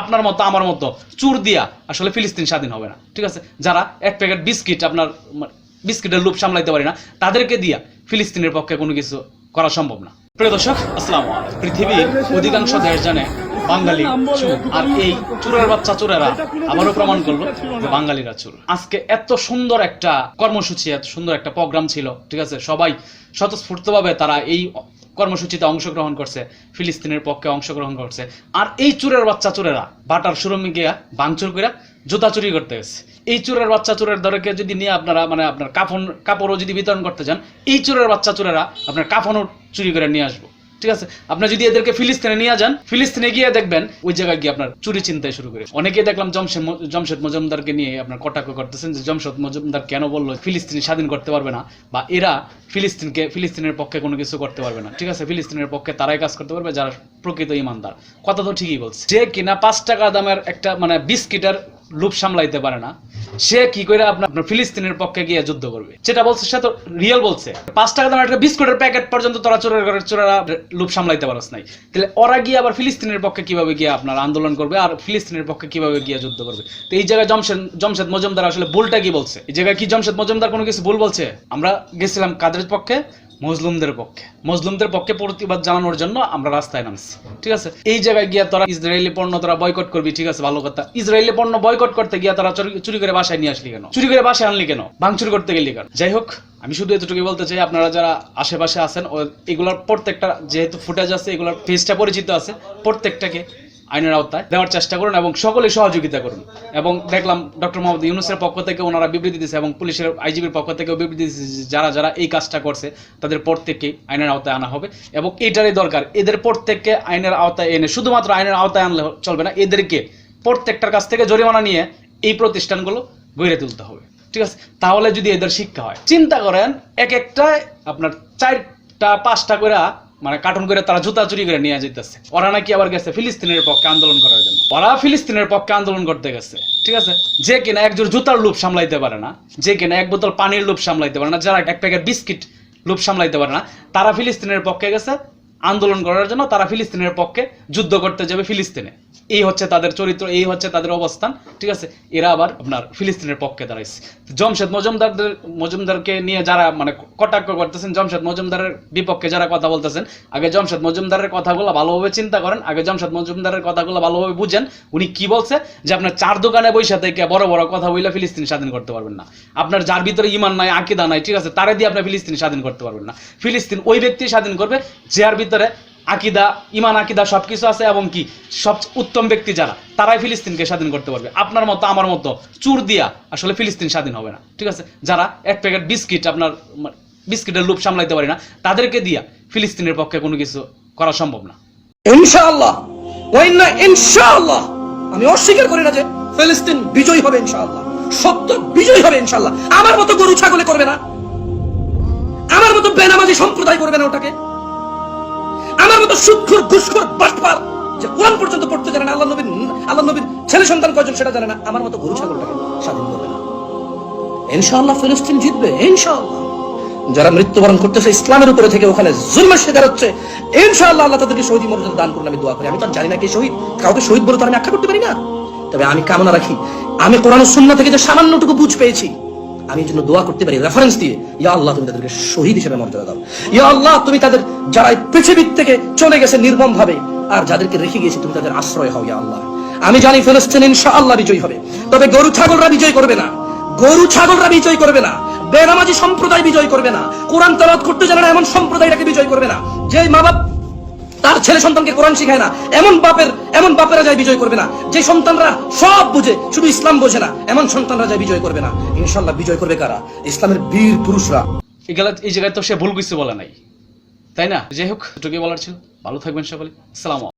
আপনার মতো, আমার মতো। চুর দিয়া আসলে ফিলিস্তিন স্বাধীন হবে না। ঠিক আছে? যারা এক প্যাকেট বিস্কিট আপনার বিস্কিটের লোভ সামলাইতে পারে না, তাদেরকে দিয়া ফিলিস্তিনের পক্ষে কোনো কিছু করা সম্ভব না। প্রিয় দর্শক, আসসালামু পৃথিবীর অধিকাংশ দেশ জানে বাঙালি চোর। আর এই চোরের বাচ্চা চোরেরা আবারও প্রমাণ করল যে বাঙালিরা চোর। আজকে এত সুন্দর একটা কর্মসূচি, এত সুন্দর একটা প্রোগ্রাম ছিল, ঠিক আছে? সবাই স্বতঃস্ফূর্তভাবে তারা এই কর্মসূচিতে অংশগ্রহণ করছে, ফিলিস্তিনের পক্ষে অংশগ্রহণ করছে। আর এই চোরের বাচ্চা চোরেরা, বাটার সুরমে গিয়া বাংচুর করে জুতা চুরি করতে গেছে। এই চোরের বাচ্চা চোরের দরকে যদি নিয়ে আপনারা মানে আপনার কাফন, কাপড়ও যদি বিতরণ করতে চান এই চোরের বাচ্চা চোরেরা আপনার কাফনও চুরি করে নিয়ে আসব। ঠিক আছে? আপনি যদি এদেরকে ফিলিস্তিনে নিয়ে যান, ফিলিস্তিনে গিয়ে দেখবেন, ওই জায়গায় গিয়ে আপনার চুরি চিন্তায় শুরু করে। অনেকে দেখলাম জমশেদ জমশেদ মজুমদারকে নিয়ে আপনার কটাক্ষ করতেছেন যে, জমশেদ মজুমদার কেন বলল ফিলিস্তিনি স্বাধীন করতে পারবে না? বা এরা ফিলিস্তিনকে, ফিলিস্তিনের পক্ষে কোনো কিছু করতে পারবে না। ঠিক আছে? ফিলিস্তিনের পক্ষে তারাই কাজ করতে পারবে, যারা প্রকৃত ইমানদার। কথা তো ঠিকই বলছে। যে কিনা পাঁচ টাকা দামের একটা মানে বিস্কিটের লুপ সামলাইতে পারে না। সে কি করে আপনার ফিলিস্তিনের পক্ষে গিয়ে যুদ্ধ করবে? যেটা বলছে সে তো রিয়েল বলছে। পাঁচ টাকা দামের একটা বিস্কুটের প্যাকেট পর্যন্ত তোরা চোরের ঘরের চোরেরা লুপ সামলাইতে পারস নাই। তাহলে ওরা গিয়ে আবার ফিলিস্তিনের পক্ষে কীভাবে গিয়ে আপনার আন্দোলন করবে আর ফিলিস্তিনের পক্ষে কীভাবে গিয়ে যুদ্ধ করবে? তো এই জায়গায় জমশেদ জমশেদ মজুমদার আসলে ভুলটা কি বলছে? এই জায়গায় কি জমশেদ মজুমদার কোনো কিছু ভুল বলছে? আমরা গেছিলাম কাদের পক্ষে মজলুমদের পক্ষে। মজলুমদের পক্ষে প্রতিবাদ জানানোর জন্য আমরা রাস্তায় নামছি, ঠিক আছে? এই জায়গায় গিয়ে তোরা ইসরায়েলি পণ্য তোরা বয়কট করবি, ঠিক আছে? ভালো কথা। ইসরায়েলি পণ্য বয়কট করতে গিয়ে তারা চুরি- করে বাসায় নিয়ে আসলি কেন? চুরি করে বাসায় আনলি কেন? ভাঙচুর করতে গেলি কেন? যাই হোক, আমি শুধু এতটুকুই বলতে চাই, আপনারা যারা আশেপাশে আছেন, ও এগুলোর প্রত্যেকটা যেহেতু ফুটেজ আছে, এগুলোর ফেসটা পরিচিত আছে, প্রত্যেকটাকে আইনের আওতায় দেওয়ার চেষ্টা করুন এবং সকলে সহযোগিতা করুন। এবং দেখলাম ডক্টর মোহাম্মদ ইউনুসের পক্ষ থেকে ওনারা বিবৃতি দিয়েছে এবং পুলিশের আইজিবির পক্ষ থেকেও বিবৃতি দিয়েছে যারা যারা এই কাজটা করছে, তাদের প্রত্যেককে আইনের আওতায় আনা হবে এবং এটারই দরকার। এদের প্রত্যেককে আইনের আওতায় এনে, শুধুমাত্র আইনের আওতায় আনলে চলবে না, এদেরকে প্রত্যেকটার কাছ থেকে জরিমানা নিয়ে এই প্রতিষ্ঠানগুলো গড়ে তুলতে হবে। ঠিক আছে? তাহলে যদি এদের শিক্ষা হয়, চিন্তা করেন এক একটা আপনার চারটা, পাঁচটা করে মানে কার্টুন করে তারা জুতা চুরি করে নিয়ে যেতেছে ওরা নাকি আবার গেছে ফিলিস্তিনের পক্ষে আন্দোলন করার জন্য। ওরা ফিলিস্তিনের পক্ষে আন্দোলন করতে গেছে, ঠিক আছে? যে কিনা একজোর জুতার লোভ সামলাইতে পারে না, যে কিনা এক বোতল পানির লোভ সামলাইতে পারে না, যারা এক প্যাকেট বিস্কিট লোভ সামলাইতে পারে না, তারা ফিলিস্তিনের পক্ষে গেছে আন্দোলন করার জন্য, তারা ফিলিস্তিনের পক্ষে যুদ্ধ করতে যাবে ফিলিস্তিনে। এই হচ্ছে তাদের চরিত্র, এই হচ্ছে তাদের অবস্থান, ঠিক আছে? এরা আবার আপনার ফিলিস্তিনের পক্ষে দাঁড়াইছে। জমশেদ মজুমদারদের, মজুমদারকে নিয়ে যারা মানে কটাক্ষ করতেছেন, জমশেদ মজুমদারের বিপক্ষে যারা কথা বলতেছেন, আগে জমশেদ মজুমদারের কথাগুলো ভালোভাবে চিন্তা করেন, আগে জমশেদ মজুমদারের কথাগুলো ভালোভাবে বুঝেন, উনি কি বলছে? যে আপনার চার দোকানে বৈশা থেকে বড় বড় কথা বললে ফিলিস্তিন স্বাধীন করতে পারবেন না। আপনার যার ভিতরে ইমান নাই, আকিদা নাই, ঠিক আছে, তারে দিয়ে আপনি ফিলিস্তিন স্বাধীন করতে পারবেন না। ফিলিস্তিন ওই ব্যক্তি স্বাধীন করবে যার ভিতরে আকিদা ইমান আকিদা সবকিছু আছে এবং কি? সব উত্তম ব্যক্তি যারা, তারাই ফিলিস্তিনকে স্বাধীন করতে পারবে। আপনার মতো, আমার মতো, চুর দিয়া আসলে ফিলিস্তিন স্বাধীন হবে না। ঠিক আছে? যারা এক প্যাকেট বিস্কিট আপনার বিস্কিটের লুপ সামলাইতে পারে না, তাদেরকে দিয়া ফিলিস্তিনের পক্ষে কোনো কিছু করা সম্ভব না। ইনশাআল্লাহ। ইনশাআল্লাহ। আমি অস্বীকার করি না যে ফিলিস্তিন বিজয়ী হবে ইনশাআল্লাহ। সত্য বিজয়ী হবে ইনশাআল্লাহ। আমার মতো গরু ছাগলে করবে না। আমার মতো বেনামাজি সম্প্রদায় করবে না ওটাকে। যারা মৃত্যুবরণ করতেছে, ইসলামের উপরে থেকে ওখানে জুলমের শিকার হচ্ছে, ইনশাআল্লাহ আল্লাহ তাদেরকে শহীদ মর্যাদা দান করুন, আমি দোয়া করি। আমি তো জানি না কে শহীদ, কাউকে শহীদ বলে তো আমি আখ্যা করতে পারি না। তবে আমি কামনা রাখি, আমি কোরআন সুন্নাহ থেকে যে সামান্যটুকু বুঝ পেয়েছি আমি জন্য দোয়া করতে পারি রেফারেন্স দিয়ে, ইয়া আল্লাহ, তুমি তাদেরকে শহীদ হিসেবে মর্যাদা দাও। ইয়া আল্লাহ, তুমি তাদের যারা পৃথিবীর থেকে চলে গেছে নির্মম ভাবে আর যাদেরকে রেখে গিয়েছি তুমি তাদের আশ্রয় হও, ইয়া আল্লাহ। আমি জানি ফিলিস্তিন ইনশাআল্লাহ বিজয়ী হবে, তবে গরু, ছাগলরা বিজয় করবে না। গরু, ছাগলরা বিজয় করবে না। বেনামাজি সম্প্রদায় বিজয় করবে না। কোরআন তেলাওয়াত করতে জানে না, এমন সম্প্রদায়টাকে বিজয় করবে না। যে মা বাপ তার ছেলে সন্তানকে কোরআন শিখায় না। এমন বাপের, এমন বাপেরা যায় বিজয় করবে না। যে সন্তানরা সব বুঝে, শুধু ইসলাম বোঝে না, এমন সন্তানরা যায় বিজয় করবে না। ইনশাল্লাহ বিজয় করবে কারা? ইসলামের বীর পুরুষরা। এই জায়গায় তো সে ভুল কিছু বলে নাই। তাই না? যাই হোক বলার ছিল। ভালো থাকবেন সকলে। আসসালাম